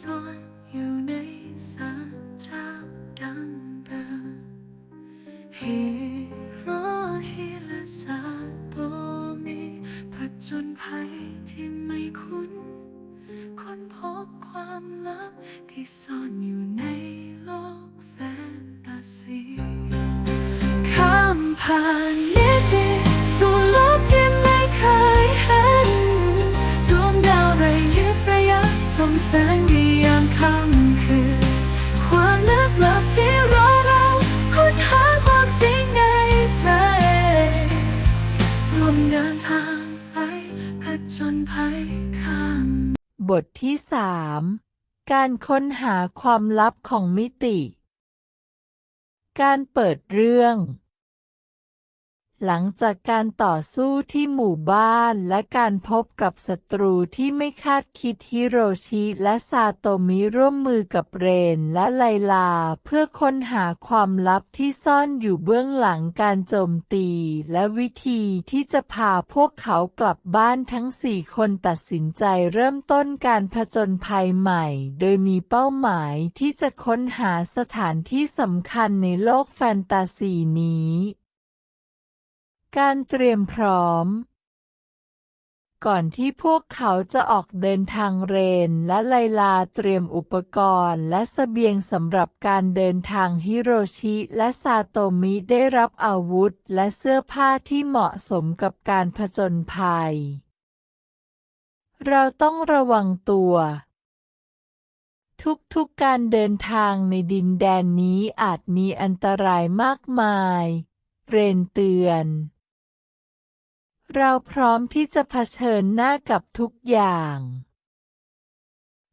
ซ่อนอยู่ในสาจ้าดังเดิมฮีโร่ฮีและซาโตมิผจญภัยที่ไม่คุ้น คนพบความลับที่ซ่อนอยู่ในโลกแฟนตาซีข้ามผ่าน บทที่สามการค้นหาความลับของมิติ การเปิดเรื่อง หลังจากการต่อสู้ที่หมู่บ้านและการพบกับศัตรูที่ไม่คาดคิดฮิโรชิและซาโตมิร่วมมือกับเรนและไลลา เพื่อค้นหาความลับที่ซ่อนอยู่เบื้องหลังการโจมตี และวิธีที่จะพาพวกเขากลับบ้านทั้งสี่คนตัดสินใจเริ่มต้นการผจญภัยใหม่ โดยมีเป้าหมายที่จะค้นหาสถานที่สำคัญในโลกแฟนตาซีนี้ การเตรียมพร้อม ก่อนที่พวกเขาจะออกเดินทางเรนและไลลาเตรียมอุปกรณ์และเสบียงสำหรับการเดินทางฮิโรชิและซาโตมิได้รับอาวุธและเสื้อผ้าที่เหมาะสมกับการผจญภัย เราต้องระวังตัวทุกๆการเดินทางในดินแดนนี้อาจมีอันตรายมากมาย เรนเตือน เราพร้อมที่จะเผชิญหน้ากับทุกอย่าง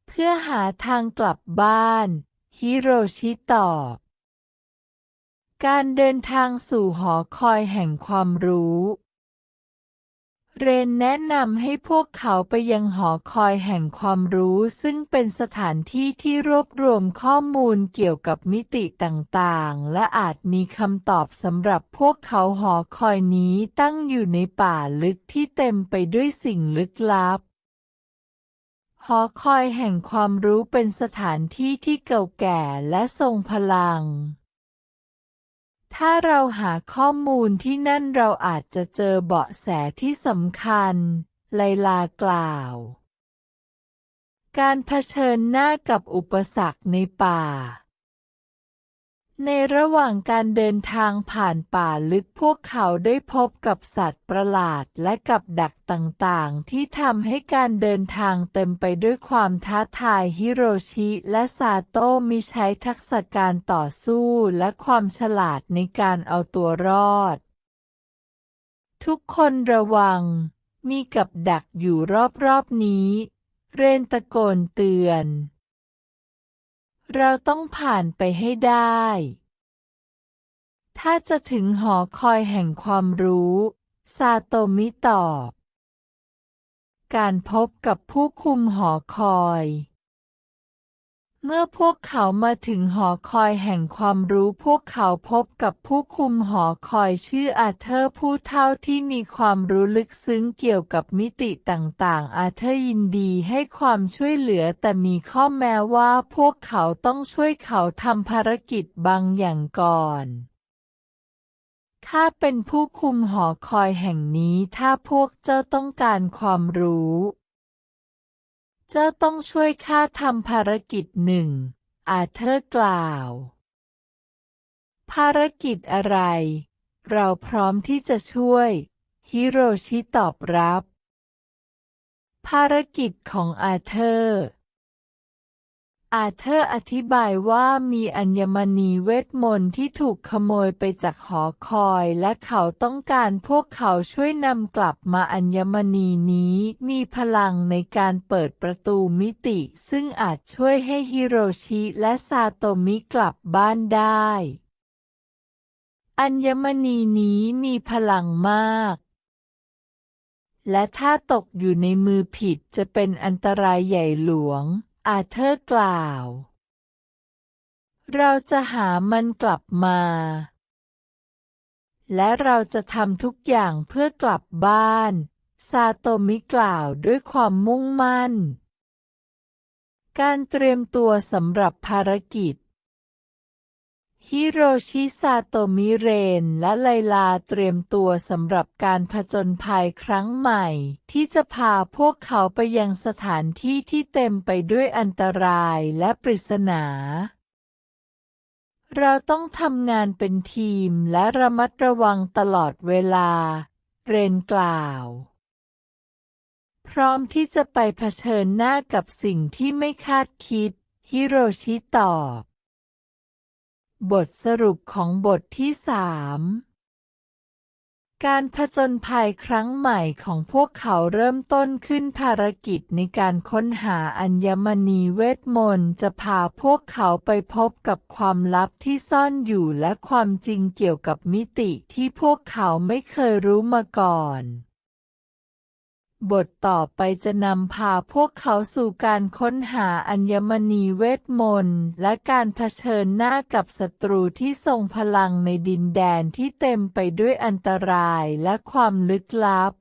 เพื่อหาทางกลับบ้าน ฮิโรชิตอบ การเดินทางสู่หอคอยแห่งความรู้ เรนแนะนำให้พวกเขาไปยังหอคอยแห่งความรู้ซึ่งเป็นสถานที่ที่รวบรวมข้อมูลเกี่ยวกับมิติต่างๆ และอาจมีคำตอบสำหรับพวกเขาหอคอยนี้ตั้งอยู่ในป่าลึกที่เต็มไปด้วยสิ่งลึกลับ หอคอยแห่งความรู้เป็นสถานที่ที่เก่าแก่และทรงพลัง ถ้าเราหาข้อมูลที่นั่นเราอาจจะเจอเบาะแสที่สำคัญ ไลลากล่าว การเผชิญหน้ากับอุปสรรคในป่า ในระหว่างการเดินทางผ่านป่าลึกพวกเขาได้พบกับสัตว์ประหลาดและกับดักต่างๆ ที่ทำให้การเดินทางเต็มไปด้วยความท้าทายฮิโรชิและซาโตะมีใช้ทักษะการต่อสู้และความฉลาดในการเอาตัวรอด ทุกคนระวัง มีกับดักอยู่รอบๆนี้ เรนตะโกนเตือน เราต้องผ่านไปให้ได้ ถ้าจะถึงหอคอยแห่งความรู้ ซาโตมิตอบ การพบกับผู้คุมหอคอย เมื่อพวกเขามาถึงหอคอยแห่งความรู้พวกเขาพบกับผู้คุมหอคอยชื่ออาเธอร์ผู้เฒ่าที่มีความรู้ลึกซึ้งเกี่ยวกับมิติต่างๆ อาเธอร์ยินดีให้ความช่วยเหลือแต่มีข้อแม้ว่าพวกเขาต้องช่วยเขาทำภารกิจบางอย่างก่อนข้าเป็นผู้คุมหอคอยแห่งนี้ถ้าพวกเจ้าต้องการความรู้ เจ้าต้องช่วยข้าทำภารกิจหนึ่ง อาเธอร์กล่าว ภารกิจอะไร เราพร้อมที่จะช่วย ฮิโรชิตอบรับ ภารกิจของอาเธอร์ อาเธอร์อธิบายว่ามีอัญมณีเวทมนต์ที่ถูกขโมยไปจากหอคอยและเขาต้องการพวกเขาช่วยนำกลับมาอัญมณีนี้มีพลังในการเปิดประตูมิติ ซึ่งอาจช่วยให้ฮิโรชิและซาโตมิกลับบ้านได้ อัญมณีนี้มีพลังมากและถ้าตกอยู่ในมือผิดจะเป็นอันตรายใหญ่หลวง อาเธอร์กล่าว เราจะหามันกลับมา และเราจะทำทุกอย่างเพื่อกลับบ้าน ซาโตมิกล่าวด้วยความมุ่งมั่น การเตรียมตัวสำหรับภารกิจ ฮิโรชิซาโตมิเรน และไลลาเตรียมตัวสำหรับการผจญภัยครั้งใหม่ ที่จะพาพวกเขาไปยังสถานที่ที่เต็มไปด้วยอันตรายและปริศนา เราต้องทำงานเป็นทีมและระมัดระวังตลอดเวลา เรนกล่าว พร้อมที่จะไปเผชิญหน้ากับสิ่งที่ไม่คาดคิด ฮิโรชิตอบ บทสรุปของบทที่สามการผจญภัยครั้งใหม่ของพวกเขาเริ่มต้นขึ้นภารกิจในการค้นหาอัญมณีเวทมนต์จะพาพวกเขาไปพบกับความลับที่ซ่อนอยู่และความจริงเกี่ยวกับมิติที่พวกเขาไม่เคยรู้มาก่อน บทต่อไปจะนำพาพวกเขาสู่การค้นหาอัญมณีเวทมนต์ และการเผชิญหน้ากับศัตรูที่ทรงพลังในดินแดนที่เต็มไปด้วยอันตรายและความลึกลับ